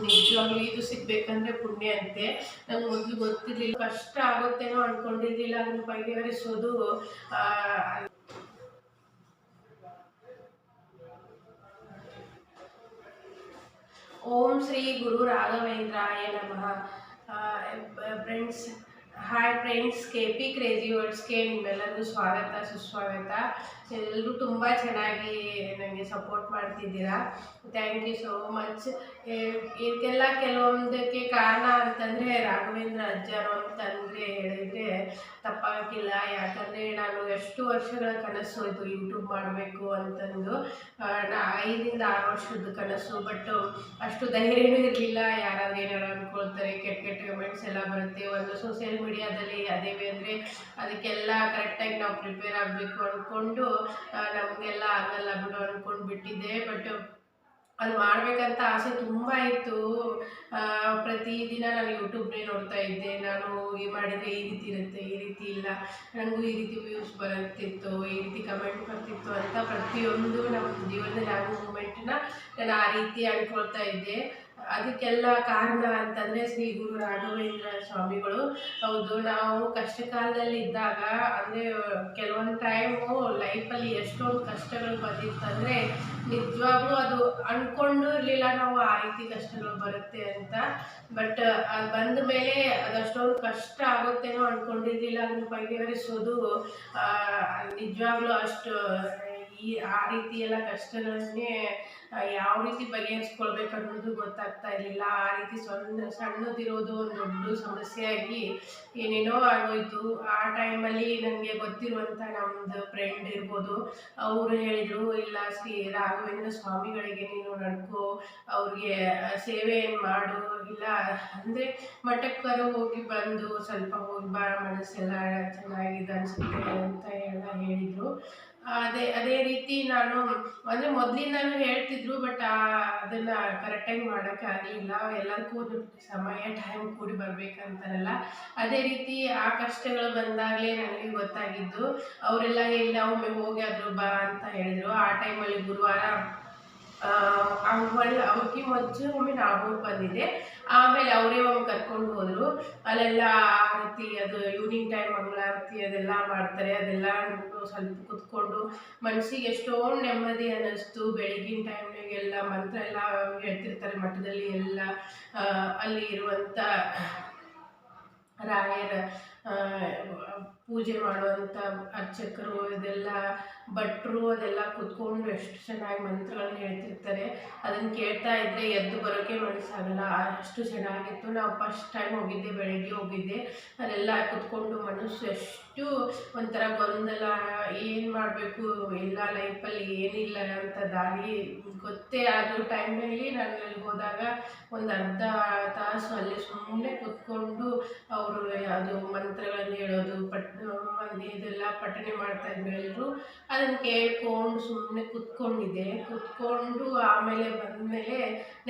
ನಿಜವಾಗ್ಲೂ ಇದು ಸಿಗ್ಬೇಕಂದ್ರೆ ಪುಣ್ಯ ಅಂತೆ. ನಂಗೆ ಮೊದಲು ಗೊತ್ತಿರಲಿಲ್ಲ. ಕಷ್ಟ ಆಗುತ್ತೇನೋ ಅನ್ಕೊಂಡಿರ್ಲಿಲ್ಲ ಅದನ್ನ ಬಗೆಹರಿಸೋದು ಆ, ಓಂ ಶ್ರೀ ಗುರು ರಾಘವೇಂದ್ರಾಯ ನಮಃ. Friends hi friends K P crazy ವರ್ಡ್ಸ್ಗೆ ನಿಮ್ಮೆಲ್ಲರಿಗೂ ಸ್ವಾಗತ, ಸುಸ್ವಾಗತ. ಎಲ್ಲರೂ ತುಂಬ ಚೆನ್ನಾಗಿ ನನಗೆ ಸಪೋರ್ಟ್ ಮಾಡ್ತಿದ್ದೀರಾ? ಥ್ಯಾಂಕ್ ಯು ಸೋ ಮಚ್ ಇದಕ್ಕೆಲ್ಲ ಕೆಲವೊಂದಕ್ಕೆ ಕಾರಣ ಅಂತಂದರೆ ರಾಘವೇಂದ್ರ ಅಜ್ಜರು ಅಂತಂದರೆ ಹೇಳಿದರೆ ತಪ್ಪಾಗಿಲ್ಲ ಯಾಕಂದರೆ ನಾನು ಎಷ್ಟು ವರ್ಷಗಳ ಕನಸು ಇದು ಯೂಟ್ಯೂಬ್ ಮಾಡಬೇಕು ಅಂತಂದು. ನಾ ಐದರಿಂದ ಆರು ವರ್ಷದ ಕನಸು ಬಟ್ ಅಷ್ಟು ಧೈರ್ಯನೂ ಇರಲಿಲ್ಲ. ಯಾರಾದ್ರೂ ಏನಾರು ಅಂದ್ಕೊಳ್ತಾರೆ, ಕೆಟ್ಟ ಕೆಟ್ಟ ಕಮೆಂಟ್ಸ್ ಎಲ್ಲ ಬರುತ್ತೆ. ಒಂದು ಸೋಷಿಯಲ್ ಮೀಡಿಯಾದಲ್ಲಿ ಅದೇವೆ ಅಂದರೆ ಅದಕ್ಕೆಲ್ಲ ಕರೆಕ್ಟಾಗಿ ನಾವು ಪ್ರಿಪೇರ್ ಆಗಬೇಕು ಅಂದ್ಕೊಂಡು ನಮಗೆಲ್ಲ ಆಗಲ್ಲ ಬಿಡು ಅಂದ್ಕೊಂಡು ಬಿಟ್ಟಿದ್ದೆ. ಬಟ್ ಅದು ಮಾಡಬೇಕಂತ ಆಸೆ ತುಂಬ ಇತ್ತು. ಪ್ರತಿದಿನ ನಾನು ಯೂಟ್ಯೂಬ್ನೇ ನೋಡ್ತಾ ಇದ್ದೆ. ನಾನು ಈ ಮಾಡಿದರೆ ಈ ರೀತಿ ಇರುತ್ತೆ, ಈ ರೀತಿ ಇಲ್ಲ. ನನಗೂ ಈ ರೀತಿ ವ್ಯೂಸ್ ಬರುತ್ತಿತ್ತು, ಈ ರೀತಿ ಕಮೆಂಟ್ ಬರ್ತಿತ್ತು ಅಂತ ಪ್ರತಿಯೊಂದು ನಮ್ಮ ಜೀವನದಲ್ಲಿ ಆಗೋ ಮೂಮೆಂಟನ್ನ ನಾನು ಆ ರೀತಿ ಅಂದ್ಕೊಳ್ತಾ ಇದ್ದೆ. ಅದಕ್ಕೆಲ್ಲ ಕಾರಣ ಅಂತಂದ್ರೆ ಶ್ರೀ ಗುರು ರಾಘವೇಂದ್ರ ಸ್ವಾಮಿಗಳು. ಹೌದು, ನಾವು ಕಷ್ಟ ಕಾಲದಲ್ಲಿ ಇದ್ದಾಗ ಅಂದರೆ ಕೆಲವೊಂದು ಟೈಮು ಲೈಫಲ್ಲಿ ಎಷ್ಟೊಂದು ಕಷ್ಟಗಳು ಬಂದಿತ್ತಂದರೆ, ನಿಜವಾಗ್ಲೂ ಅದು ಅಂದ್ಕೊಂಡು ಇರಲಿಲ್ಲ ನಾವು ಆ ರೀತಿ ಕಷ್ಟಗಳು ಬರುತ್ತೆ ಅಂತ. ಬಟ್ ಅದು ಬಂದ ಮೇಲೆ ಅದಷ್ಟೊಂದು ಕಷ್ಟ ಆಗುತ್ತೇನೋ ಅಂದ್ಕೊಂಡಿರಲಿಲ್ಲ ಅದನ್ನ ಬಗೆಹರಿಸೋದು ನಿಜವಾಗ್ಲೂ ಅಷ್ಟು ಈ ಆ ರೀತಿ ಎಲ್ಲ ಕಷ್ಟಗಳನ್ನೇ ಯಾವ ರೀತಿ ಬಗೆಹರಿಸ್ಕೊಳ್ಬೇಕು ಅನ್ನೋದು ಗೊತ್ತಾಗ್ತಾ ಇರಲಿಲ್ಲ. ಆ ರೀತಿ ಸಣ್ಣ, ಸಣ್ಣದಿರೋದು ಒಂದು ದೊಡ್ಡ ಸಮಸ್ಯೆಯಾಗಿ ಏನೇನೋ ಆಗೋಯ್ತು. ಆ ಟೈಮಲ್ಲಿ ನನಗೆ ಗೊತ್ತಿರುವಂಥ ನಮ್ಮದು ಫ್ರೆಂಡ್ ಇರ್ಬೋದು. ಅವರು ಹೇಳಿದರು, ಇಲ್ಲ ಶ್ರೀ ರಾಘವೇಂದ್ರ ಸ್ವಾಮಿಗಳಿಗೆ ನೀನು ನಡ್ಕೊ, ಅವ್ರಿಗೆ ಸೇವೆಯನ್ನು ಮಾಡು. ಇಲ್ಲ, ಅಂದರೆ ಮಠಕ್ಕರು ಹೋಗಿ ಬಂದು ಸ್ವಲ್ಪ ಹೋಗಿ ಬಾ, ಮನಸ್ಸೆಲ್ಲ ಚೆನ್ನಾಗಿದೆ ಅನಿಸುತ್ತೆ ಅಂತ ಎಲ್ಲ ಹೇಳಿದರು. ಅದೇ ಅದೇ ರೀತಿ ನಾನು ಅಂದ್ರೆ ಮೊದ್ಲಿಂದಾನು ಹೇಳ್ತಿದ್ರು ಬಟ್ ಅದನ್ನ ಕರೆಕ್ಟಾಗಿ ಆಗ್ಲಿಲ್ಲ. ಎಲ್ಲದಕ್ಕೂ ಸಮಯ ಟೈಮ್ ಕೂಡಿ ಬರ್ಬೇಕಂತಾರಲ್ಲ. ಅದೇ ರೀತಿ ಆ ಕಷ್ಟಗಳು ಬಂದಾಗ್ಲೇ ನನಗೆ ಗೊತ್ತಾಗಿದ್ದು, ಅವರೆಲ್ಲ ಇಲ್ಲ ಒಮ್ಮೆ ಹೋಗಿ ಬಾ ಅಂತ ಹೇಳಿದ್ರು. ಆ ಟೈಮಲ್ಲಿ ಗುರುವಾರ ಅವಳ ಅವಕ್ಕೆ ಮೊದಲು ಒಮ್ಮೆ ನಾವು ಬಂದಿದ್ದೆ ಆಮೇಲೆ ಅವರೇ ಒಮ್ಮೆ ಕರ್ಕೊಂಡು ಹೋದರು. ಅಲ್ಲೆಲ್ಲ ಆರತಿ ಅದು ಈವ್ನಿಂಗ್ ಟೈಮ್ ಮಂಗಳಾರತಿ ಅದೆಲ್ಲ ಮಾಡ್ತಾರೆ. ಅದೆಲ್ಲ ಸ್ವಲ್ಪ ಕುತ್ಕೊಂಡು ಮನಸ್ಸಿಗೆ ಎಷ್ಟೊಂದು ನೆಮ್ಮದಿ ಅನ್ನಿಸ್ತು. ಬೆಳಗಿನ ಟೈಮ್ನಾಗೆಲ್ಲ ಮಂತ್ರ ಎಲ್ಲ ಹೇಳ್ತಿರ್ತಾರೆ ಮಠದಲ್ಲಿ ಎಲ್ಲ ಅಲ್ಲಿ ಇರುವಂಥ ರಾಯರ ಪೂಜೆ ಮಾಡುವಂಥ ಅರ್ಚಕರು ಇದೆಲ್ಲ, ಭಟ್ರು ಅದೆಲ್ಲ ಕೂತ್ಕೊಂಡು ಎಷ್ಟು ಚೆನ್ನಾಗಿ ಮಂತ್ರಗಳನ್ನ ಹೇಳ್ತಿರ್ತಾರೆ. ಅದನ್ನು ಕೇಳ್ತಾ ಇದ್ದರೆ ಎದ್ದು ಬರೋಕ್ಕೆ ಮನಸ್ಸಾಗಲ್ಲ. ಅಷ್ಟು ಚೆನ್ನಾಗಿತ್ತು. ನಾವು ಫಸ್ಟ್ ಟೈಮ್ ಹೋಗಿದ್ದೆ, ಬೆಳಗ್ಗೆ ಹೋಗಿದ್ದೆ. ಅಲ್ಲೆಲ್ಲ ಕೂತ್ಕೊಂಡು ಮನಸ್ಸು ಎಷ್ಟು ಒಂಥರ ಗೊಂದಲ, ಏನು ಮಾಡಬೇಕು? ಎಲ್ಲ ಲೈಫಲ್ಲಿ ಏನಿಲ್ಲ ಅಂತ ದಾರಿ ಗೊತ್ತೇ ಆಗೋ ಟೈಮಲ್ಲಿ ನಾನು ಅಲ್ಲಿ ಹೋದಾಗ ಒಂದು ಅರ್ಧ ತಾಸು ಅಲ್ಲಿ ಸುಮ್ಮನೆ ಕುತ್ಕೊಂಡು ಅವರು ಅದು ಮಂತ್ರಗಳನ್ನು ಹೇಳೋದು, ಪಟ್, ಮಂದಿ ಇದೆಲ್ಲ ಪಠಣೆ ಮಾಡ್ತಾ ಇದ್ರು ಎಲ್ಲರೂ ಅದನ್ನು ಕೇಳ್ಕೊಂಡು ಸುಮ್ಮನೆ ಕುತ್ಕೊಂಡಿದ್ದೆ. ಕುತ್ಕೊಂಡು ಆಮೇಲೆ ಬಂದಮೇಲೆ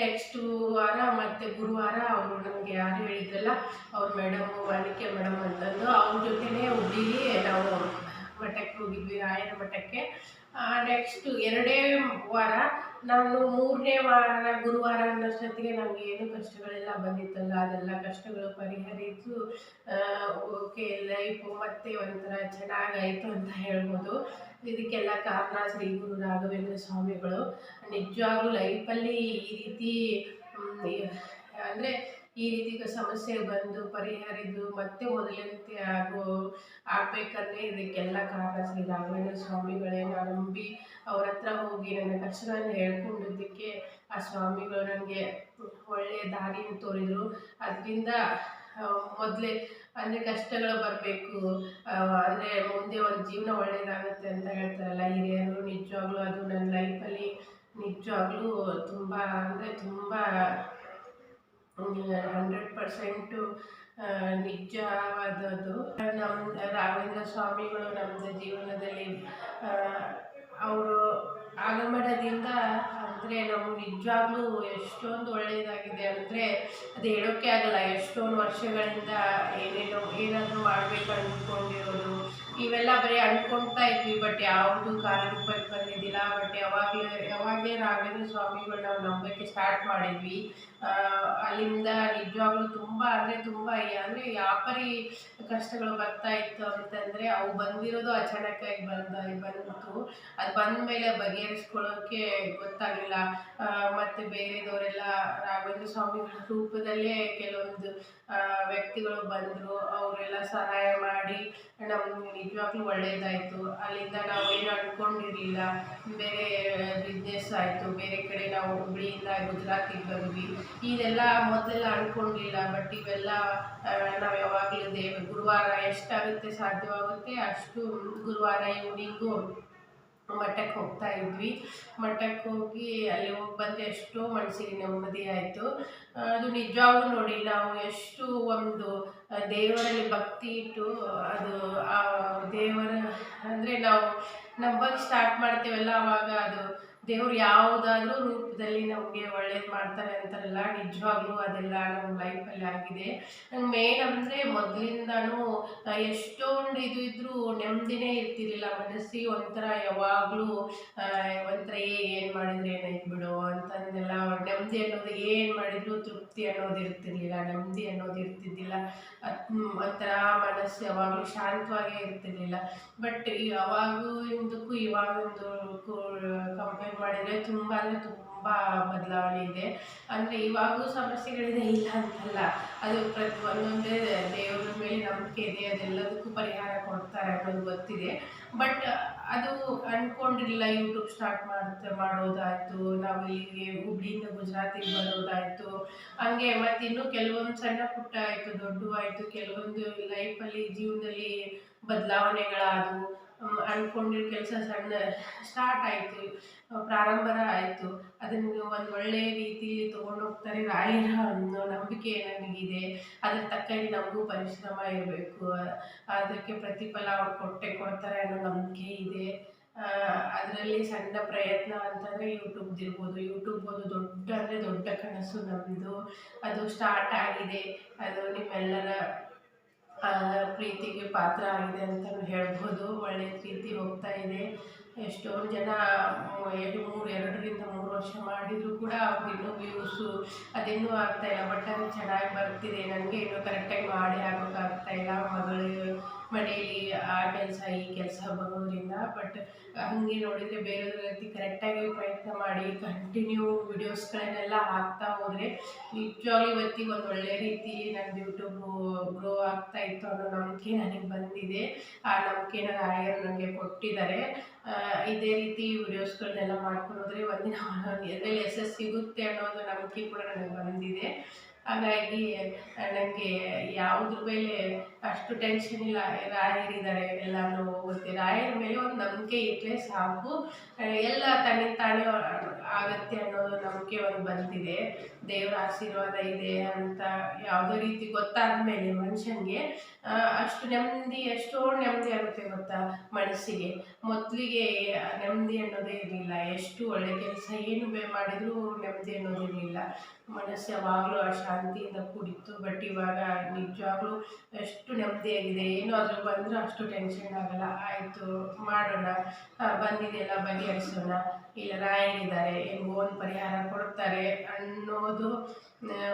ನೆಕ್ಸ್ಟ್ ವಾರ ಮತ್ತು ಗುರುವಾರ ಅವರು ನಮಗೆ ಯಾರು ಹೇಳಿದ್ರಲ್ಲ, ಅವ್ರ ಮೇಡಮು ವಾಣಿಕೆ ಮೇಡಮ್ ಅಂತಂದು ಅವ್ರ ಜೊತೆನೇ ಹುಬ್ಳಿಲಿ ನಾವು ಮಠಕ್ಕೆ ಹೋಗಿದ್ವಿ ರಾಯನ ಮಠಕ್ಕೆ. ನೆಕ್ಸ್ಟ್ ಎರಡೇ ವಾರ ನಾನು ಮೂರನೇ ವಾರ, ಗುರುವಾರ ಅನ್ನೋಷ್ಟೊತ್ತಿಗೆ ನಮ್ಗೆ ಏನು ಕಷ್ಟಗಳೆಲ್ಲ ಬಂದಿತ್ತಲ್ಲ, ಅದೆಲ್ಲ ಕಷ್ಟಗಳು ಪರಿಹರಿತು ಓಕೆ ಲೈಫು ಮತ್ತೆ ಒಂಥರ ಚೆನ್ನಾಗಾಯಿತು ಅಂತ ಹೇಳ್ಬೋದು. ಇದಕ್ಕೆಲ್ಲ ಕಾರಣ ಶ್ರೀ ಗುರು ರಾಘವೇಂದ್ರ ಸ್ವಾಮಿಗಳು. ನಿಜವಾಗ್ಲೂ ಲೈಫಲ್ಲಿ ಈ ರೀತಿ ಅಂದರೆ ಈ ರೀತಿ ಸಮಸ್ಯೆ ಬಂದು ಪರಿಹರಿದು ಮತ್ತೆ ಮೊದಲಂತೆ ಆಗೋ ಆಗಬೇಕಂದ್ರೆ ಇದಕ್ಕೆಲ್ಲ ಕಾರಣ ಶ್ರೀ ರಾಘವೇಂದ್ರ ಸ್ವಾಮಿಗಳೇ. ನಂಬಿ ಅವ್ರ ಹತ್ರ ಹೋಗಿ ನನ್ನ ಕಷ್ಟಗಳನ್ನ ಹೇಳ್ಕೊಂಡಿದ್ದಕ್ಕೆ ಆ ಸ್ವಾಮಿಗಳು ನನಗೆ ಒಳ್ಳೆಯ ದಾರಿ ತೋರಿದರು. ಅದರಿಂದ ಮೊದಲೇ ಅಂದರೆ ಕಷ್ಟಗಳು ಬರಬೇಕು. ಅಂದರೆ ಮುಂದೆ ಒಂದು ಜೀವನ ಒಳ್ಳೆಯದಾಗುತ್ತೆ ಅಂತ ಹೇಳ್ತಾರಲ್ಲ ಹಿರಿಯರು, ನಿಜವಾಗ್ಲೂ ಅದು ನನ್ನ ಲೈಫಲ್ಲಿ ನಿಜವಾಗ್ಲೂ ತುಂಬ, ಅಂದರೆ ತುಂಬ ಹಂಡ್ರೆಡ್ ಪರ್ಸೆಂಟು ನಿಜವಾದದ್ದು. ನಮ್ಮ ರಾಘವೇಂದ್ರ ಸ್ವಾಮಿಗಳು ನಮ್ಮ ಜೀವನದಲ್ಲಿ ಅವರು ಆಗಮನದಿಂದ ಅಂದರೆ ನಾವು ನಿಜವಾಗ್ಲೂ ಎಷ್ಟೊಂದು ಒಳ್ಳೆಯದಾಗಿದೆ ಅಂದರೆ ಅದು ಹೇಳೋಕ್ಕೆ ಆಗಲ್ಲ. ಎಷ್ಟೊಂದು ವರ್ಷಗಳಿಂದ ಏನೇನೋ ಏನಾದರೂ ಮಾಡಬೇಕು ಅಂದ್ಕೊಂಡಿರೋದು ಇವೆಲ್ಲ ಬರೀ ಅಂದ್ಕೊಳ್ತಾ ಇದ್ವಿ ಬಟ್ ಯಾವುದು ಬಂದು ಬಂದಿದ್ದಿಲ್ಲ. ಬಟ್ ಯಾವಾಗಲೇ ಯಾವಾಗಲೇ ರಾಘವೇಂದ್ರ ಸ್ವಾಮಿಗಳು ನಾವು ನಂಬಕ್ಕೆ ಸ್ಟಾರ್ಟ್ ಮಾಡಿದ್ವಿ ಅಲ್ಲಿಂದ ನಿಜವಾಗ್ಲೂ ತುಂಬ, ಅಂದರೆ ತುಂಬ ಅಂದರೆ ಯಾಪರಿ ಕಷ್ಟಗಳು ಬರ್ತಾ ಇತ್ತು ಅಂತಂದರೆ ಅವು ಬಂದಿರೋದು ಅಚಾನಕ್ಕಾಗಿ ಬಂದ ಬಂತು. ಅದು ಬಂದ ಮೇಲೆ ಬಗೆಹರಿಸ್ಕೊಳ್ಳೋಕ್ಕೆ ಗೊತ್ತಾಗಲಿಲ್ಲ ಮತ್ತು ಬೇರೆದವರೆಲ್ಲ ರಾಘವೇಂದ್ರ ಸ್ವಾಮಿಗಳ ರೂಪದಲ್ಲೇ ಕೆಲವೊಂದು ವ್ಯಕ್ತಿಗಳು ಬಂದರು. ಅವರೆಲ್ಲ ಸಹಾಯ ಮಾಡಿ ನಮ್ಗೆ ನಿಜವಾಗ್ಲೂ ಒಳ್ಳೆಯದಾಯಿತು ಅಲ್ಲಿಂದ ನಾವು ಏನು ಅಂದ್ಕೊಂಡಿರಲಿಲ್ಲ ಬೇರೆ ಬಿಸ್ನೆಸ್ ಆಯಿತು. ಬೇರೆ ಕಡೆ ನಾವು ಹುಬ್ಳಿಯಿಂದ ಗುಜರಾತಿಗೆ ಬಂದ್ವಿ. ಇದೆಲ್ಲ ಮೊದಲೆಲ್ಲ ಅಂದ್ಕೊಂಡಿಲ್ಲ ಬಟ್ ಇವೆಲ್ಲ ನಾವು ಯಾವಾಗಲೂ ದೇವ, ಗುರುವಾರ ಎಷ್ಟಾಗುತ್ತೆ ಸಾಧ್ಯವಾಗುತ್ತೆ ಅಷ್ಟು ಗುರುವಾರ ಈವ್ನಿಂಗು ಮಠಕ್ಕೆ ಹೋಗ್ತಾ ಇದ್ವಿ. ಮಠಕ್ಕೆ ಹೋಗಿ ಅಲ್ಲಿ ಹೋಗಿ ಬಂದರೆ ಎಷ್ಟೋ ಮನಸ್ಸಿಗೆ ನೆಮ್ಮದಿ ಆಯಿತು. ಅದು ನಿಜವಾಗೂ ನೋಡಿ ನಾವು ಎಷ್ಟು ಒಂದು ದೇವರಲ್ಲಿ ಭಕ್ತಿ ಇಟ್ಟು, ಅದು, ಆ, ದೇವರ, ಅಂದರೆ ನಾವು ನಂಬಕ್ಕೆ ಸ್ಟಾರ್ಟ್ ಮಾಡ್ತೀವಲ್ಲ ಆವಾಗ ಅದು ದೇವ್ರು ಯಾವುದಾದ್ರೂ ರೂಪದಲ್ಲಿ ನಮಗೆ ಒಳ್ಳೇದು ಮಾಡ್ತಾರೆ ಅಂತಾರಲ್ಲ, ನಿಜವಾಗ್ಲೂ ಅದೆಲ್ಲ ನಮ್ಮ ಲೈಫಲ್ಲಿ ಆಗಿದೆ. ನಂಗೆ ಮೇನ್ ಅಂದರೆ ಮೊದಲಿಂದನೂ ಎಷ್ಟೊಂದು ಇದು ಇದ್ದರೂ ನೆಮ್ಮದಿನೇ ಇರ್ತಿರ್ಲಿಲ್ಲ. ಮನಸ್ಸಿಗೆ ಒಂಥರ ಯಾವಾಗಲೂ ಒಂಥರ ಏನು ಮಾಡಿದ್ರೆ ಏನಾಯ್ತು ಬಿಡು? ಅಂತಂದೆಲ್ಲ ನೆಮ್ಮದಿ ಅನ್ನೋದು, ಏನು ಮಾಡಿದ್ರು ತೃಪ್ತಿ ಅನ್ನೋದು ಇರ್ತಿರ್ಲಿಲ್ಲ. ನೆಮ್ಮದಿ ಅನ್ನೋದು ಇರ್ತಿದ್ದಿಲ್ಲ. ಒಂಥರ ಮನಸ್ಸು ಯಾವಾಗಲೂ ಶಾಂತವಾಗೇ ಇರ್ತಿರ್ಲಿಲ್ಲ. ಬಟ್ ಯಾವಾಗೂ ಇದಕ್ಕೂ ಇವಾಗೊಂದು ಕಂಪೇರ್ ಮಾಡಿದರೆ ತುಂಬ ಅಂದರೆ ತುಂಬ ಬದಲಾವಣೆ ಇದೆ. ಅಂದರೆ ಇವಾಗೂ ಸಮಸ್ಯೆಗಳಿದೆ, ಇಲ್ಲ ಅಂತಲ್ಲ. ಅದು ಪ್ರತಿ ಒಂದೊಂದೇ ದೇವರ ಮೇಲೆ ನಂಬಿಕೆ ಇದೆ, ಅದೆಲ್ಲದಕ್ಕೂ ಪರಿಹಾರ ಕೊಡ್ತಾರೆ ಅನ್ನೋದು ಗೊತ್ತಿದೆ. ಬಟ್ ಅದು ಅಂದ್ಕೊಂಡಿರಲಿಲ್ಲ ಯೂಟ್ಯೂಬ್ ಸ್ಟಾರ್ಟ್ ಮಾಡ್ತಾ, ಮಾಡೋದಾಯಿತು, ನಾವು ಇಲ್ಲಿಗೆ ಹುಬ್ಳಿಯಿಂದ ಗುಜರಾತಿಗೆ ಬರೋದಾಯಿತು. ಹಂಗೆ ಮತ್ತು ಇನ್ನೂ ಕೆಲವೊಂದು ಸಣ್ಣ ಪುಟ್ಟ ಆಯಿತು, ದೊಡ್ಡವಾಯಿತು, ಕೆಲವೊಂದು ಲೈಫಲ್ಲಿ ಜೀವನದಲ್ಲಿ ಬದಲಾವಣೆಗಳಾದವು. ಅಂದ್ಕೊಂಡಿರೋ ಕೆಲಸ ಸಣ್ಣ ಸ್ಟಾರ್ಟ್ ಆಯಿತು. ಪ್ರಾರಂಭ ಆಯಿತು. ಅದನ್ನು ಒಂದು ಒಳ್ಳೆಯ ರೀತಿಯಲ್ಲಿ ತೊಗೊಂಡು ಹೋಗ್ತಾರೆ ರಾಯರ ಅನ್ನೋ ನಂಬಿಕೆ ನನಗಿದೆ. ಅದ್ರ ತಕ್ಕಂಗೆ ನಮಗೂ ಪರಿಶ್ರಮ ಇರಬೇಕು. ಅದಕ್ಕೆ ಪ್ರತಿಫಲ ಅವ್ರು ಕೊಟ್ಟೆ ಕೊಡ್ತಾರೆ ಅನ್ನೋ ನಂಬಿಕೆ ಇದೆ. ಅದರಲ್ಲಿ ಸಣ್ಣ ಪ್ರಯತ್ನ ಅಂತಂದರೆ ಯೂಟ್ಯೂಬ್ದಿರ್ಬೋದು. ಯೂಟ್ಯೂಬ್ ಒಂದು ದೊಡ್ಡ, ಅಂದರೆ ದೊಡ್ಡ ಕನಸು ನಮ್ಮದು ಅದು ಸ್ಟಾರ್ಟ್ ಆಗಿದೆ. ಅದು ನಿಮ್ಮೆಲ್ಲರ ಪ್ರೀತಿಗೆ ಪಾತ್ರ ಆಗಿದೆ ಅಂತಲೂ ಹೇಳ್ಬೋದು. ಒಳ್ಳೆಯ ಪ್ರೀತಿ ಹೋಗ್ತಾ ಇದೆ. ಎಷ್ಟೊಂದು ಜನ ಎರಡು, ಮೂರು, ಎರಡರಿಂದ ಮೂರು ವರ್ಷ ಮಾಡಿದರೂ ಕೂಡ ಅವ್ರಿಗೆ ಇನ್ನೂ ವ್ಯೂಸು ಅದಿನ್ನೂ ಆಗ್ತಾಯಿಲ್ಲ ಬಟ್ ಅದು ಚೆನ್ನಾಗಿ ಬರ್ತಿದೆ. ನನಗೆ ಇನ್ನೂ ಕರೆಕ್ಟಾಗಿ ಮಾಡಿ ಆ ಕೆಲಸ, ಈ ಕೆಲಸ ಬರೋದ್ರಿಂದ. ಬಟ್ ಹಾಗೆ ನೋಡಿದರೆ ಬೇರೆ ರೀತಿ ಕರೆಕ್ಟಾಗಿ ಪ್ರಯತ್ನ ಮಾಡಿ ಕಂಟಿನ್ಯೂ ವಿಡಿಯೋಸ್ಗಳನ್ನೆಲ್ಲ ಹಾಕ್ತಾ ಹೋದರೆ ನಿಜವಾಗ್ಲೂ ಇವತ್ತಿಗೆ ಒಂದು ಒಳ್ಳೆ ರೀತಿ ನನ್ನ ಯೂಟ್ಯೂಬ್ ಗ್ರೋ ಆಗ್ತಾ ಇತ್ತು ಅನ್ನೋ ನಂಬಿಕೆ ನನಗೆ ಬಂದಿದೆ. ಆ ನಂಬಿಕೆನ ರಾಯರು ನನಗೆ ಕೊಟ್ಟಿದ್ದಾರೆ. ಇದೇ ರೀತಿ ವಿಡಿಯೋಸ್ಗಳನ್ನೆಲ್ಲ ಮಾಡ್ಕೊಂಡು ಹೋದರೆ ಒಂದಿನ ಎದ್ರಲ್ಲಿ ಯಶಸ್ಸು ಸಿಗುತ್ತೆ ಒಂದು ನಂಬಿಕೆ ಕೂಡ ನನಗೆ ಬಂದಿದೆ. ಹಾಗಾಗಿ ನನಗೆ ಯಾವುದ್ರ ಮೇಲೆ ಅಷ್ಟು ಟೆನ್ಷನ್ ಇಲ್ಲ, ರಾಯರಿದ್ದಾರೆ ಎಲ್ಲರೂ ಹೋಗುತ್ತೆ ರಾಯರ ಮೇಲೆ ಒಂದು ನಂಬಿಕೆ ಇಟ್ಟರೆ ಸಾಕು. ಎಲ್ಲ ತನ್ನಿಂದ ತಾನೇ ಆಗುತ್ತೆ ಅನ್ನೋದು ನಂಬಿಕೆ ಒಂದು ಬಂದಿದೆ. ದೇವರ ಆಶೀರ್ವಾದ ಇದೆ ಅಂತ ಯಾವುದೇ ರೀತಿ ಗೊತ್ತಾದ ಮೇಲೆ ಮನುಷ್ಯನಿಗೆ ಆ, ಅಷ್ಟು ನೆಮ್ಮದಿ ಎಷ್ಟೋ ನೆಮ್ಮದಿ ಆಗುತ್ತೆ ಗೊತ್ತಾ ಮನಸ್ಸಿಗೆ. ಮೊದಲಿಗೆ ನೆಮ್ಮದಿ ಅನ್ನೋದೇ ಇರಲಿಲ್ಲ. ಎಷ್ಟು ಒಳ್ಳೆ ಕೆಲಸ ಏನು ಮಾಡಿದರೂ ನೆಮ್ಮದಿ ಅನ್ನೋದು ಇರಲಿಲ್ಲ. ಮನಸ್ಸು ಯಾವಾಗಲೂ ಶಾಂತಿಯಿಂದ ಕೂಡಿತ್ತು. ಬಟ್ ಇವಾಗ ನಿಜವಾಗ್ಲೂ ಎಷ್ಟು ನೆಮ್ಮದಿ ಆಗಿದೆ ಏನು ಅದ್ರ ಬಂದರೂ ಅಷ್ಟು ಟೆನ್ಷನ್ ಆಗಲ್ಲ. ಆಯಿತು ಮಾಡೋಣ. ಬಂದಿದೆಯಲ್ಲ ಬಗೆಹರಿಸೋಣ. ಇಲ್ಲ ರಾಯರಿದ್ದಾರೆ. ಒಂದು ಪರಿಹಾರ ಕೊಡ್ತಾರೆ ಅನ್ನೋದು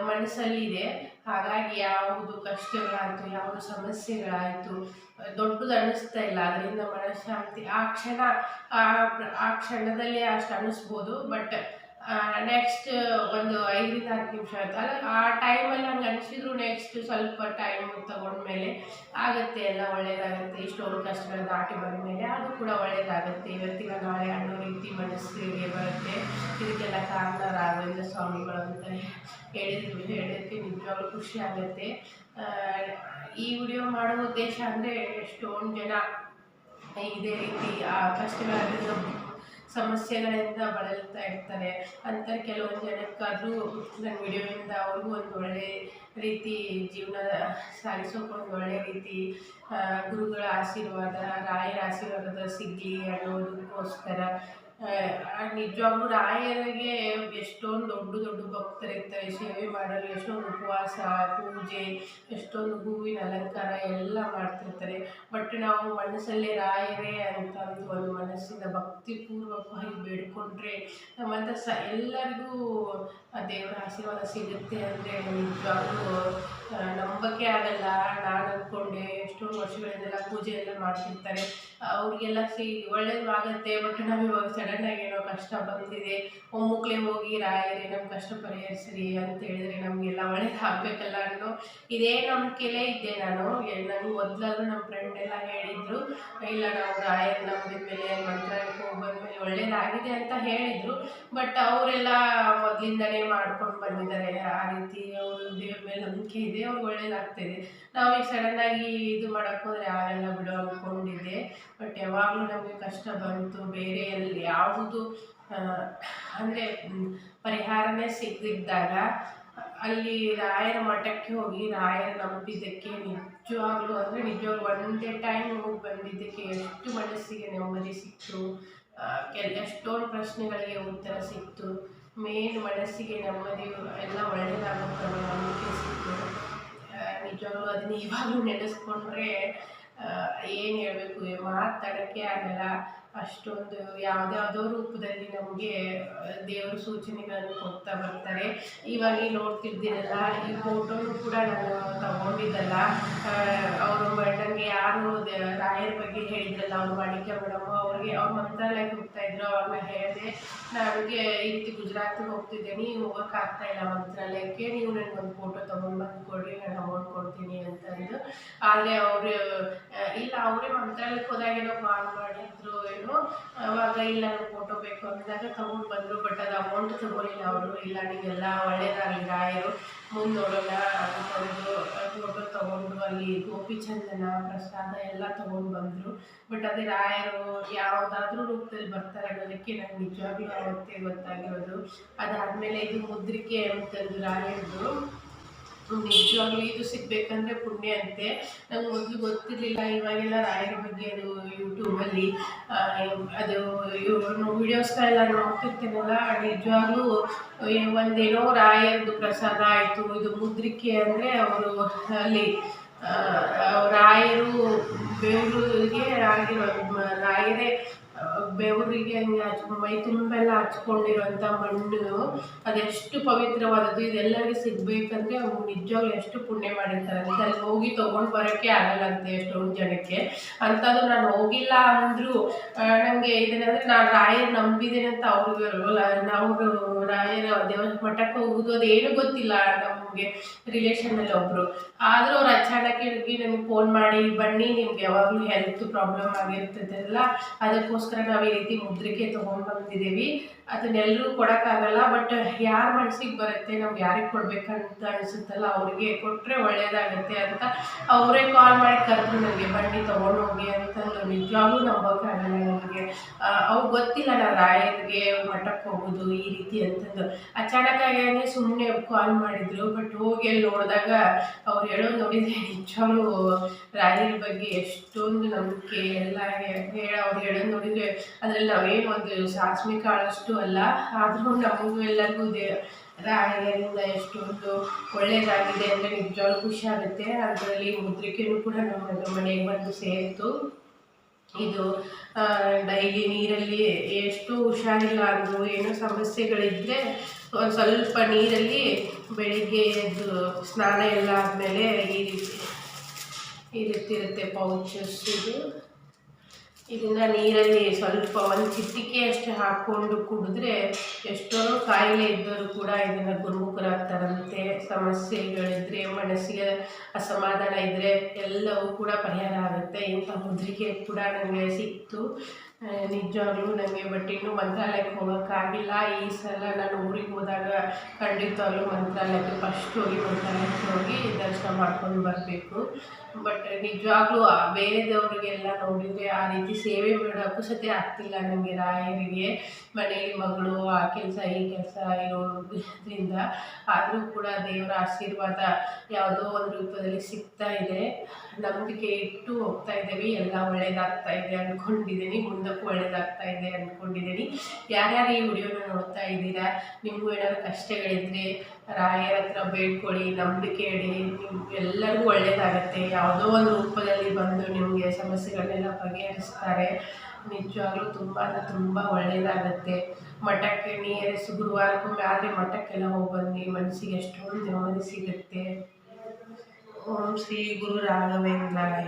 ಮನಸ್ಸಲ್ಲಿದೆ. ಹಾಗಾಗಿ ಯಾವುದು ಕಷ್ಟಗಳಾಯಿತು, ಯಾವುದು ಸಮಸ್ಯೆಗಳಾಯಿತು ದೊಡ್ಡದು ಅನ್ನಿಸ್ತಾ ಇಲ್ಲ. ಅದರಿಂದ ಮನಃಶಾಂತಿ ಆ ಕ್ಷಣ ಆ ಕ್ಷಣದಲ್ಲಿ ಅಷ್ಟು ಅನ್ನಿಸ್ಬೋದು. ಬಟ್ ನೆಕ್ಸ್ಟ್ ಒಂದು ಐದರಿಂದ ಹತ್ತು ನಿಮಿಷ ಆಯ್ತಲ್ಲ? ಆ ಟೈಮಲ್ಲಿ ಹಂಗೆ ಅನಿಸಿದ್ರು ನೆಕ್ಸ್ಟ್ ಸ್ವಲ್ಪ ಟೈಮ್ ತಗೊಂಡ್ಮೇಲೆ ಆಗುತ್ತೆ, ಎಲ್ಲ ಒಳ್ಳೇದಾಗುತ್ತೆ ಇಷ್ಟೊಂದು ಕಷ್ಟಗಳು ದಾಟಿ ಬಂದಮೇಲೆ ಅದು ಕೂಡ ಒಳ್ಳೇದಾಗುತ್ತೆ. ಇವತ್ತಿನ ನಾಳೆ ಅನ್ನೋ ರೀತಿ ಮನಸ್ಸಿಗೆ ಬರುತ್ತೆ. ಇದಕ್ಕೆಲ್ಲ ಕಾರಣ ರಾಘವೇಂದ್ರ ಸ್ವಾಮಿಗಳು ಅಂತ ಹೇಳಿದ್ರು. ಹೇಳೋಕ್ಕೆ ನಿಜವಾಗ್ಲೂ ಖುಷಿ ಆಗುತ್ತೆ. ಈ ವಿಡಿಯೋ ಮಾಡೋ ಉದ್ದೇಶ ಅಂದರೆ ಎಷ್ಟೊಂದು ಜನ ಇದೇ ರೀತಿ ಆ ಕಷ್ಟಗಳ ಸಮಸ್ಯೆಗಳಿಂದ ಬಳಲ್ತಾ ಇರ್ತಾರೆ. ಅಂತ ಕೆಲವೊಂದು ಜನಕ್ಕಾದರೂ ನನ್ನ ವಿಡಿಯೋಯಿಂದ ಅವ್ರಿಗೂ ಒಂದು ಒಳ್ಳೆ ರೀತಿ ಜೀವನ ಸಾಗಿಸೋಕೆ ಒಂದು ಒಳ್ಳೆ ರೀತಿ ಗುರುಗಳ ಆಶೀರ್ವಾದ, ರಾಯರ ಆಶೀರ್ವಾದ ಸಿಗಲಿ ಅನ್ನೋದಕ್ಕೋಸ್ಕರ ನಿಜವಾಗ್ಲೂ ರಾಯರಿಗೆ ಎಷ್ಟೊಂದು ದೊಡ್ಡ ದೊಡ್ಡ ಭಕ್ತರಿರ್ತಾರೆ ಸೇವೆ ಮಾಡಲು ಎಷ್ಟೊಂದು ಉಪವಾಸ, ಪೂಜೆ, ಎಷ್ಟೊಂದು ಹೂವಿನ ಅಲಂಕಾರ ಎಲ್ಲ ಮಾಡ್ತಿರ್ತಾರೆ. ಬಟ್ ನಾವು ಮನಸ್ಸಲ್ಲೇ ರಾಯರೇ ಅಂತ ಒಂದು ಒಂದು ಮನಸ್ಸಿಂದ ಭಕ್ತಿಪೂರ್ವಕವಾಗಿ ಬೇಡ್ಕೊಂಡ್ರೆ ನಮ್ಮಂಥ ಸ, ಎಲ್ಲರಿಗೂ ದೇವರ ಆಶೀರ್ವಾದ ಸಿಗುತ್ತೆ ಅಂದರೆ ನಿಜವಾಗ್ಲೂ ನಂಬಕ್ಕೆ ಆಗಲ್ಲ. ನಾನು ಅಂದ್ಕೊಂಡೆ, ಎಷ್ಟೊಂದು ವರ್ಷಗಳಿಂದೆಲ್ಲ ಪೂಜೆ ಎಲ್ಲ ಮಾಡ್ತಿರ್ತಾರೆ. ಅವ್ರಿಗೆಲ್ಲ ಸಿ, ಒಳ್ಳೇದು ಆಗುತ್ತೆ, ಬಟ್ ನಾವು ಇವಾಗ ಸಡನ್ನಾಗಿ ಏನೋ ಕಷ್ಟ ಬಂದಿದೆ, ಒಮ್ಮುಕ್ಲೆ ಹೋಗಿ ರಾಯರೇ ನಮ್ಮ ಕಷ್ಟ ಪರಿಹರಿಸ್ರಿ ಅಂತ ಹೇಳಿದ್ರೆ ನಮಗೆಲ್ಲ ಒಳ್ಳೇದು ಆಗಬೇಕಲ್ಲ ಅನ್ನೋ ಇದೇ ನಂಬಿಕೆಲೇ ಇದ್ದೆ ನಾನು. ನನಗೆ ಮೊದಲಾದ್ರೂ ನಮ್ಮ ಫ್ರೆಂಡ್ ಎಲ್ಲ ಹೇಳಿದ್ರು, ಇಲ್ಲ, ನಾವು ರಾಯರ್ ನಂಬಿದ ಮೇಲೆ ಮಂತ್ರಾಲಯಕ್ಕೆ ಹೋಗಿ ಬಂದಮೇಲೆ ಒಳ್ಳೇದಾಗಿದೆ ಅಂತ ಹೇಳಿದರು. ಬಟ್ ಅವರೆಲ್ಲ ಮೊದಲಿಂದನೇ ಮಾಡ್ಕೊಂಡು ಬಂದಿದ್ದಾರೆ. ಆ ರೀತಿ ಅವರು ದೇವ್ರ ಮೇಲೆ ನಂಬಿಕೆ ಇದೆ, ಅವ್ರಿಗೆ ಒಳ್ಳೇದಾಗ್ತಿದೆ ನಾವೀಗ ಸಡನ್ನಾಗಿ ಇದು ಮಾಡೋಕ್ಕೋದ್ರೆ ಯಾರೆಲ್ಲ ಬಿಡು ಅಂದ್ಕೊಂಡಿದ್ದೆ ಬಟ್ ಯಾವಾಗಲೂ ನಮಗೆ ಕಷ್ಟ ಬಂತು ಬೇರೆ ಎಲ್ಲಿ ಯಾವುದು ಅಂದರೆ ಪರಿಹಾರನೇ ಸಿಗದಿದ್ದಾಗ ಅಲ್ಲಿ ರಾಯರ ಮಠಕ್ಕೆ ಹೋಗಿ ರಾಯರ ನಂಬಿದ್ದಕ್ಕೆ ನಿಜವಾಗ್ಲೂ, ಅಂದರೆ ನಿಜವಾಗ್ಲು ಒಂದೇ ಟೈಮ್ ಹೋಗಿ ಬಂದಿದ್ದಕ್ಕೆ ಎಷ್ಟು ಮನಸ್ಸಿಗೆ ನೆಮ್ಮದಿ ಸಿಕ್ತು ಎಷ್ಟೊಂದು ಪ್ರಶ್ನೆಗಳಿಗೆ ಉತ್ತರ ಸಿಕ್ತು, ಮೇನ್ ಮನಸ್ಸಿಗೆ ನೆಮ್ಮದಿ ಎಲ್ಲ ಒಳ್ಳೆಯದಾಗುತ್ತೆ ನಂಬಿಕೆ ಸಿಕ್ತು. ನಿಜವಾಗ್ಲೂ ಅದನ್ನ ಇವಾಗಲೂ ನೆನೆಸ್ಕೊಂಡ್ರೆ ಏನು ಹೇಳಬೇಕು ಮಾತಾಡೋಕ್ಕೆ ಆಗಲ್ಲ. ಅಷ್ಟೊಂದು ಯಾವುದ್ಯಾವುದೋ ರೂಪದಲ್ಲಿ ನಮಗೆ ದೇವ್ರ ಸೂಚನೆಗಳನ್ನು ಕೊಡ್ತಾ ಬರ್ತಾರೆ. ಇವಾಗ ಈ ನೋಡ್ತಿದ್ದೀರಲ್ಲ ಈ ಫೋಟೋನು ಕೂಡ ನಾನು ತಗೊಂಡಿದ್ದಲ್ಲ. ಅವರು ನನಗೆ ಯಾರು ರಾಯರ ಬಗ್ಗೆ ಹೇಳಿದ್ರಲ್ಲ, ಅವ್ರು ಮಾಡಿಕೆ ಮೇಡಮ್, ಅವ್ರಿಗೆ ಅವ್ರ ಮಂತ್ರಾಲಯಕ್ಕೆ ಹೋಗ್ತಾ ಇದ್ರು. ಅವ್ರನ್ನ ಹೇಳಿದೆ ನನಗೆ ಈ ರೀತಿ ಗುಜರಾತ್ಗೆ ಹೋಗ್ತಿದ್ದೀನಿ ಹೋಗೋಕ್ಕಾಗ್ತಾ ಇಲ್ಲ ಮಂತ್ರಾಲಯಕ್ಕೆ. ನೀವು ನನಗೊಂದು ಫೋಟೋ ತೊಗೊಂಡು ಬಂದು ಕೊಡ್ರಿ, ನಾನು ಅಮೌಂಟ್ ಕೊಡ್ತೀನಿ ಅಂತಂದು ಆದರೆ ಅವರು ಇಲ್ಲ, ಅವರೇ ಮಂತ್ರಾಲಯಕ್ಕೆ ಹೋದಾಗೇನೋ ಕಾಲ್ ಮಾಡಿದ್ರು. ಏನೋ ಅವಾಗ ಇಲ್ಲ ನನಗೆ ಫೋಟೋ ಬೇಕು ಅಂದಾಗ ತೊಗೊಂಡು ಬಂದರು ಬಟ್ ಅದು ಅಮೌಂಟ್ ತೊಗೊಳಿಲ್ಲ ಅವರು. ಇಲ್ಲ ನಿಮಗೆಲ್ಲ ಒಳ್ಳೇದಾಗಲಿ, ರಾಯರು. ಮುಂದೆ ನೋಡೋಣ ಅಂದ್ಕೊಂಡು ಫೋಟೋ ತೊಗೊಂಡು ಅಲ್ಲಿ ಗೋಪಿಚಂದನ ಪ್ರಸಾದ ಎಲ್ಲ ತೊಗೊಂಡು ಬಂದರು. ಬಟ್ ಅದೇ ರಾಯರು ಯಾವುದಾದ್ರೂ ರೂಪದಲ್ಲಿ ಬರ್ತಾರೆ ಅನ್ನೋದಕ್ಕೆ ನಂಗೆ ನಿಜವಾಗ್ಲೂ ಅವತ್ತೇ ಗೊತ್ತಾಗಿರೋದು. ಅದಾದಮೇಲೆ ಇದು ಮುದ್ರಿಕೆ ಅಂತಂದು ರಾಯರದು. ನಿಜವಾಗ್ಲೂ ಇದು ಸಿಗ್ಬೇಕಂದ್ರೆ ಪುಣ್ಯ ಅಂತೆ. ನಂಗೆ ಮೊದಲು ಗೊತ್ತಿರಲಿಲ್ಲ, ಇವಾಗೆಲ್ಲ ರಾಯರ ಬಗ್ಗೆ ಅದು ಯೂಟ್ಯೂಬಲ್ಲಿ ಅದು ವಿಡಿಯೋಸ್ಗಳೆಲ್ಲ ನೋಡ್ತಿರ್ತೀನಲ್ಲ, ನಿಜವಾಗ್ಲೂ ಒಂದೇನೋ ರಾಯರದು ಪ್ರಸಾದ ಆಯಿತು, ಇದು ಮುದ್ರಿಕೆ ಅಂದರೆ ಅವರು ಅಲ್ಲಿ ರಾಯರು ಬೆಂಗಳೂರಿಗೆ ಆಗಿರೋ ಮ- ರಾಯರೇ ಬೆವರಿಗೆ ಹಂಗೆ ಹಚ್ ಮೈ ತುಂಬೆಲ್ಲ ಹಚ್ಕೊಂಡಿರೋಂಥ ಮಣ್ಣು. ಅದೆಷ್ಟು ಪವಿತ್ರವಾದದ್ದು. ಇದೆಲ್ಲರಿಗೆ ಸಿಗಬೇಕಂದ್ರೆ ಅವ್ರು ನಿಜವಾಗ್ಲೂ ಎಷ್ಟು ಪುಣ್ಯ ಮಾಡಿರ್ತಾರೆ. ಅಂತ ಅಲ್ಲಿ ಹೋಗಿ ತೊಗೊಂಡು ಬರೋಕ್ಕೆ ಆಗಲ್ಲ ಅಂತೆ ಎಷ್ಟೊಂದು ಜನಕ್ಕೆ. ಅಂಥದ್ದು ನಾನು ಹೋಗಿಲ್ಲ ಅಂದರೂ ನನಗೆ ಇದನ್ನಂದರೆ ನಾನು ರಾಯರ್ ನಂಬಿದ್ದೀನಿ ಅಂತ ಅವ್ರಿಗೆ ನಾವು ರಾಯರ ದೇವ ಮಠಕ್ಕೆ ಹೋಗೋದು ಅದೇನು ಗೊತ್ತಿಲ್ಲ. ನಮಗೆ ರಿಲೇಷನಲ್ಲಿ ಒಬ್ಬರು ಆದರೂ ಅವ್ರು ಅಚಾನಕ್ ಹೋಗಿ ನಿಮ್ಗೆ ಫೋನ್ ಮಾಡಿ, ಬನ್ನಿ, ನಿಮ್ಗೆ ಯಾವಾಗಲೂ ಹೆಲ್ತ್ ಪ್ರಾಬ್ಲಮ್ ಆಗಿರ್ತದಲ್ಲ ಅದಕ್ಕೋಸ್ಕರ ನಾವು ಈ ರೀತಿ ಮುದ್ರಿಕೆ ತೊಗೊಂಡು ಬಂದಿದ್ದೀವಿ. ಅದನ್ನೆಲ್ಲರೂ ಕೊಡೋಕ್ಕಾಗಲ್ಲ ಬಟ್ ಯಾರ ಮನಸ್ಸಿಗೆ ಬರುತ್ತೆ, ನಾವು ಯಾರಿಗೆ ಕೊಡಬೇಕಂತ ಅನಿಸುತ್ತಲ್ಲ, ಅವ್ರಿಗೆ ಕೊಟ್ಟರೆ ಒಳ್ಳೆಯದಾಗುತ್ತೆ ಅಂತ ಅವರೇ ಕಾಲ್ ಮಾಡಿ ಕರೆದ್ರು ನನಗೆ ಬಂಡಿ ತೊಗೊಂಡೋಗಿ ಅಂತಂದು ನಿಜವಾಗ್ಲೂ ನಂಬೋಕ್ಕಾಗಲ್ಲ ನನಗೆ ಅವ್ರಿಗೆ ಗೊತ್ತಿಲ್ಲ ನಾನು ರಾಯರಿಗೆ ಮಠಕ್ಕೆ ಹೋಗೋದು ಈ ರೀತಿ ಅಂತಂದು. ಅಚಾನಕ್ ಆಗಿ ಸುಮ್ಮನೆ ಕಾಲ್ ಮಾಡಿದ್ರು ಬಟ್ ಹೋಗಿ ಅಲ್ಲಿ ನೋಡಿದಾಗ ಅವ್ರು ಹೇಳೋದು ನೋಡಿದರೆ ನಿಜವಾಗ್ಲೂ ರಾಯರ ಬಗ್ಗೆ ಎಷ್ಟೊಂದು ನಂಬಿಕೆ ಎಲ್ಲ ಹೇಳ ಅವ್ರು ಹೇಳೋದು ನೋಡಿದರೆ ಅದರಲ್ಲಿ ನಾವೇನು ಒಂದು ಸಾಸ್ಮಿ ಕಾಳಷ್ಟು ಅಲ್ಲ, ಆದರೂ ನಮಗೂ ಎಲ್ಲರಿಗೂ ದೇ, ರಾಯರಿಂದ ಎಷ್ಟೊಂದು ಒಳ್ಳೆಯದಾಗಿದೆ ಅಂದರೆ ನಿಜವಾಗ್ಲೂ ಖುಷಿ ಆಗುತ್ತೆ. ಅದರಲ್ಲಿ ಮುದ್ರಿಕೆಯೂ ಕೂಡ ನಮ್ಮ ಮನೆಗೆ ಬಂದು ಸೇರಿತು. ಇದು ಡೈಲಿ ನೀರಲ್ಲಿ ಎಷ್ಟು ಹುಷಾರಿಲ್ಲ ಅಂದರು ಏನೋ ಸಮಸ್ಯೆಗಳಿದ್ದರೆ ಒಂದು ಸ್ವಲ್ಪ ನೀರಲ್ಲಿ ಬೆಳಿಗ್ಗೆ ಎದ್ದು ಸ್ನಾನ ಎಲ್ಲ ಆದಮೇಲೆ ಈ ರೀತಿ ಈ ರೀತಿ ಇರುತ್ತೆ ಪೌಚಸ್ ಇದು. ಇದನ್ನು ನೀರಲ್ಲಿ ಸ್ವಲ್ಪ ಒಂದು ಚಿಟಿಕೆ ಅಷ್ಟು ಹಾಕ್ಕೊಂಡು ಕುಡಿದ್ರೆ ಎಷ್ಟೋ ಕಾಯಿಲೆ ಇದ್ದವರು ಕೂಡ ಇದನ್ನು ಗುರುಮುಖರಾಗ್ತಾರಂತೆ. ಸಮಸ್ಯೆಗಳಿದ್ರೆ, ಮನಸ್ಸಿಗೆ ಅಸಮಾಧಾನ ಇದ್ದರೆ ಎಲ್ಲವೂ ಕೂಡ ಪರಿಹಾರ ಆಗುತ್ತೆ. ಇಂಥ ಮುದ್ರಿಕೆ ಕೂಡ ನನಗೆ ಸಿಕ್ತು. ನಿಜವಾಗ್ಲೂ ನನಗೆ ಬಟ್ ಇನ್ನೂ ಮಂತ್ರಾಲಯಕ್ಕೆ ಹೋಗೋಕ್ಕಾಗಿಲ್ಲ ಈ ಸಲ ನಾನು ಊರಿಗೆ ಹೋದಾಗ ಖಂಡಿತವಾಗ್ಲೂ ಮಂತ್ರಾಲಯಕ್ಕೆ ಫಸ್ಟ್ ಹೋಗಿ ಮಂತ್ರಾಲಯಕ್ಕೆ ಹೋಗಿ ದರ್ಶನ ಮಾಡ್ಕೊಂಡು ಬರಬೇಕು. ಬಟ್ ನಿಜವಾಗ್ಲೂ ಆ ಬೇರೆದವ್ರಿಗೆಲ್ಲ ನೋಡಿದರೆ ಆ ರೀತಿ ಸೇವೆ ಮಾಡೋಕ್ಕೂ ಸತಿ ಆಗ್ತಿಲ್ಲ ನನಗೆ ರಾಯರಿಗೆ, ಮನೆಯಲ್ಲಿ ಮಗಳು, ಆ ಕೆಲಸ ಈ ಕೆಲಸ ಇರೋದ್ರಿಂದ. ಆದರೂ ಕೂಡ ದೇವರ ಆಶೀರ್ವಾದ ಯಾವುದೋ ಒಂದು ರೂಪದಲ್ಲಿ ಸಿಗ್ತಾ ಇದೆ. ನಂಬಿಕೆ ಇಟ್ಟು ಹೋಗ್ತಾ ಇದ್ದೀವಿ. ಎಲ್ಲ ಒಳ್ಳೇದಾಗ್ತಾ ಇದೆ ಅಂದ್ಕೊಂಡಿದ್ದೀನಿ. ಮುಂದೆ ಮುಂದಕ್ಕೂ ಒಳ್ಳೇದಾಗ್ತಾ ಇದೆ ಅಂದ್ಕೊಂಡಿದ್ದೀನಿ. ಯಾರ್ಯಾರು ಈ ವಿಡಿಯೋನ ನೋಡ್ತಾ ಇದ್ದೀರಾ? ನಿಮಗೂ ಏನಾದ್ರು ಕಷ್ಟಗಳಿದ್ರೆ ರಾಯರ ಹತ್ರ ಬೇಡ್ಕೊಳ್ಳಿ, ನಂಬಿಕೆ ಇಡಿ ನಿಮ್ಗೆ ಎಲ್ಲರಿಗೂ ಒಳ್ಳೇದಾಗತ್ತೆ. ಯಾವುದೋ ಒಂದು ರೂಪದಲ್ಲಿ ಬಂದು ನಿಮಗೆ ಸಮಸ್ಯೆಗಳನ್ನೆಲ್ಲ ಬಗೆಹರಿಸ್ತಾರೆ. ನಿಜವಾಗ್ಲೂ ತುಂಬ ಅಂದರೆ ತುಂಬ ಒಳ್ಳೆಯದಾಗತ್ತೆ ಮಠಕ್ಕೆ ನಿಯರೆಸ್ಟ್ ಗುರುವಾರಕ್ಕೊಮ್ಮೆ ಆದರೆ ಮಠಕ್ಕೆಲ್ಲ ಹೋಗಿ ಬನ್ನಿ ಮನಸ್ಸಿಗೆ ಎಷ್ಟೊಂದು ನೆಮ್ಮದಿ ಸಿಗುತ್ತೆ. ಓಂ ಶ್ರೀ ಗುರು ರಾಘವೇಂದ್ರಾಯ.